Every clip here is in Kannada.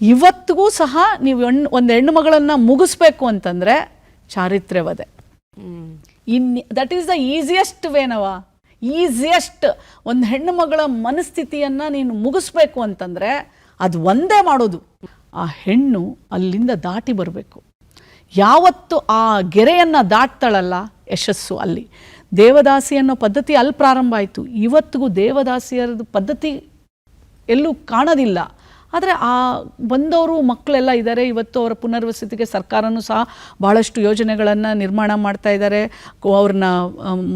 ಇವತ್ತಿಗೂ ಸಹ ನೀವು ಹೆಣ್ಣು ಒಂದು ಹೆಣ್ಣು ಮಗಳನ್ನು ಮುಗಿಸ್ಬೇಕು ಅಂತಂದರೆ ಚಾರಿತ್ರ್ಯವದೆ. In that is the easiest ವೇನವ easiest ಒಂದು ಹೆಣ್ಣು ಮಗಳ ಮನಸ್ಥಿತಿಯನ್ನು ನೀನು ಮುಗಿಸ್ಬೇಕು ಅಂತಂದರೆ ಅದು ಒಂದೇ ಮಾಡೋದು. ಆ ಹೆಣ್ಣು ಅಲ್ಲಿಂದ ದಾಟಿ ಬರಬೇಕು. ಯಾವತ್ತು ಆ ಗೆರೆಯನ್ನು ದಾಟ್ತಾಳಲ್ಲ ಯಶಸ್ಸು ಅಲ್ಲಿ. ದೇವದಾಸಿ ಅನ್ನೋ ಪದ್ಧತಿ ಅಲ್ಲಿ ಪ್ರಾರಂಭ ಆಯಿತು. ಇವತ್ತಿಗೂ ದೇವದಾಸಿಯರದು ಪದ್ಧತಿ ಎಲ್ಲೂ ಕಾಣೋದಿಲ್ಲ. ಆದರೆ ಆ ಬಂದವರು ಮಕ್ಕಳೆಲ್ಲ ಇದ್ದಾರೆ ಇವತ್ತು ಅವರ ಪುನರ್ವಸತಿಗೆ ಸರ್ಕಾರನೂ ಸಹ ಭಾಳಷ್ಟು ಯೋಜನೆಗಳನ್ನು ನಿರ್ಮಾಣ ಮಾಡ್ತಾ ಇದ್ದಾರೆ ಅವ್ರನ್ನ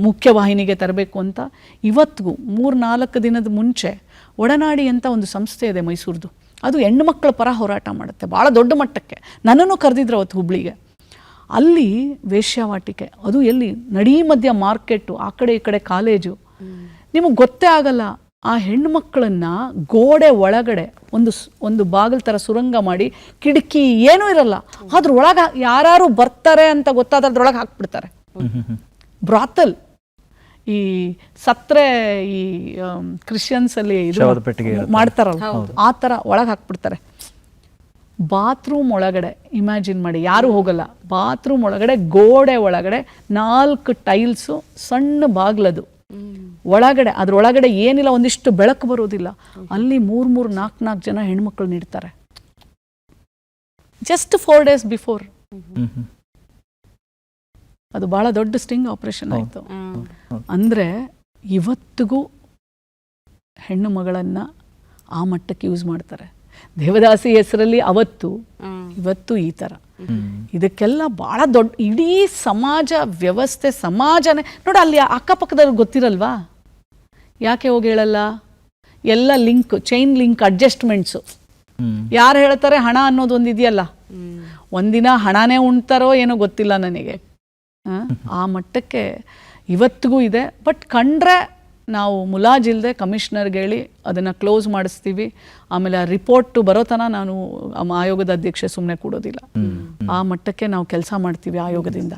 ಮುಖ್ಯವಾಹಿನಿಗೆ ತರಬೇಕು ಅಂತ. ಇವತ್ತಿಗೂ ಮೂರು ನಾಲ್ಕು ದಿನದ ಮುಂಚೆ ಒಡನಾಡಿ ಅಂತ ಒಂದು ಸಂಸ್ಥೆ ಇದೆ ಮೈಸೂರದು. ಅದು ಹೆಣ್ಣು ಮಕ್ಕಳ ಪರ ಹೋರಾಟ ಮಾಡುತ್ತೆ. ಭಾಳ ದೊಡ್ಡ ಮಟ್ಟಕ್ಕೆ. ನನ್ನನ್ನು ಕರೆದಿದ್ರು ಅವತ್ತು ಹುಬ್ಳಿಗೆ. ಅಲ್ಲಿ ವೇಶ್ಯಾವಾಟಿಕೆ ಅದು ಎಲ್ಲಿ ನಡೀ ಮಧ್ಯ ಮಾರ್ಕೆಟು ಆ ಕಡೆ ಈ ಕಡೆ ಕಾಲೇಜು. ನಿಮಗೆ ಗೊತ್ತೇ ಆಗಲ್ಲ. ಆ ಹೆಣ್ಣು ಮಕ್ಕಳನ್ನ ಗೋಡೆ ಒಳಗಡೆ ಒಂದು ಒಂದು ಬಾಗಿಲ್ ಥರ ಸುರಂಗ ಮಾಡಿ ಕಿಟಕಿ ಏನೂ ಇರಲ್ಲ. ಅದ್ರ ಒಳಗೆ ಯಾರು ಬರ್ತಾರೆ ಅಂತ ಗೊತ್ತಾದ್ರೆ ಅದ್ರೊಳಗೆ ಹಾಕ್ಬಿಡ್ತಾರೆ. ಬ್ರಾತಲ್ ಈ ಸತ್ರೆ ಈ ಕ್ರಿಶ್ಚಿಯನ್ಸ್ ಅಲ್ಲಿ. ಮಾಡ್ತಾರಲ್ಲ ಆ ಥರ ಒಳಗೆ ಹಾಕ್ಬಿಡ್ತಾರೆ. ಬಾತ್ರೂಮ್ ಒಳಗಡೆ ಇಮ್ಯಾಜಿನ್ ಮಾಡಿ ಯಾರು ಹೋಗಲ್ಲ. ಬಾತ್ರೂಮ್ ಒಳಗಡೆ ಗೋಡೆ ಒಳಗಡೆ ನಾಲ್ಕು ಟೈಲ್ಸು ಸಣ್ಣ ಬಾಗ್ಲದು. ಒಳಗಡೆ ಅದ್ರ ಒಳಗಡೆ ಏನಿಲ್ಲ ಒಂದಿಷ್ಟು ಬೆಳಕು ಬರೋದಿಲ್ಲ ಅಲ್ಲಿ ಮೂರ್ ಮೂರ್ ನಾಲ್ಕು ನಾಲ್ಕು ಜನ ಹೆಣ್ಮಕ್ಳು ನೀಡ್ತಾರೆ. ಜಸ್ಟ್ ಫೋರ್ ಡೇಸ್ ಬಿಫೋರ್ ಅದು ಬಹಳ ದೊಡ್ಡ ಸ್ಟಿಂಗ್ ಆಪರೇಷನ್ ಆಯ್ತು. ಅಂದ್ರೆ ಇವತ್ತಿಗೂ ಹೆಣ್ಣು ಮಗಳನ್ನ ಆ ಮಟ್ಟಕ್ಕೆ ಯೂಸ್ ಮಾಡ್ತಾರೆ. ದೇವದಾಸಿ ಹೆಸರಲ್ಲಿ ಅವತ್ತು ಇವತ್ತು ಈ ತರ. ಇದಕ್ಕೆಲ್ಲ ಬಹಳ ದೊಡ್ಡ ಇಡೀ ಸಮಾಜ ವ್ಯವಸ್ಥೆ ಸಮಾಜನೇ ನೋಡಿ ಅಲ್ಲಿ ಅಕ್ಕಪಕ್ಕದವ್ರಿಗೆ ಗೊತ್ತಿರಲ್ವಾ? ಯಾಕೆ ಹೋಗಿ ಹೇಳಲ್ಲ? ಎಲ್ಲ ಲಿಂಕ್ ಚೈನ್ ಲಿಂಕ್ ಅಡ್ಜಸ್ಟ್ಮೆಂಟ್ಸು. ಯಾರು ಹೇಳ್ತಾರೆ ಹಣ ಅನ್ನೋದು ಒಂದು ಇದೆಯಲ್ಲ? ಒಂದಿನ ಹಣನೇ ಉಣ್ತಾರೋ ಏನೋ ಗೊತ್ತಿಲ್ಲ ನನಗೆ. ಆ, ಮಟ್ಟಕ್ಕೆ ಇವತ್ತಿಗೂ ಇದೆ. ಬಟ್ ಕಂಡ್ರೆ ನಾವು ಮುಲಾಜಿಲ್ದೆ ಕಮಿಷನರ್ಗೆ ಹೇಳಿ ಅದನ್ನು ಕ್ಲೋಸ್ ಮಾಡಿಸ್ತೀವಿ. ಆಮೇಲೆ ಆ ರಿಪೋರ್ಟ್ ಬರೋ ತನಕ ನಾನು ಆಯೋಗದ ಅಧ್ಯಕ್ಷೆ ಸುಮ್ಮನೆ ಕೊಡೋದಿಲ್ಲ. ಆ ಮಟ್ಟಕ್ಕೆ ನಾವು ಕೆಲಸ ಮಾಡ್ತೀವಿ ಆಯೋಗದಿಂದ.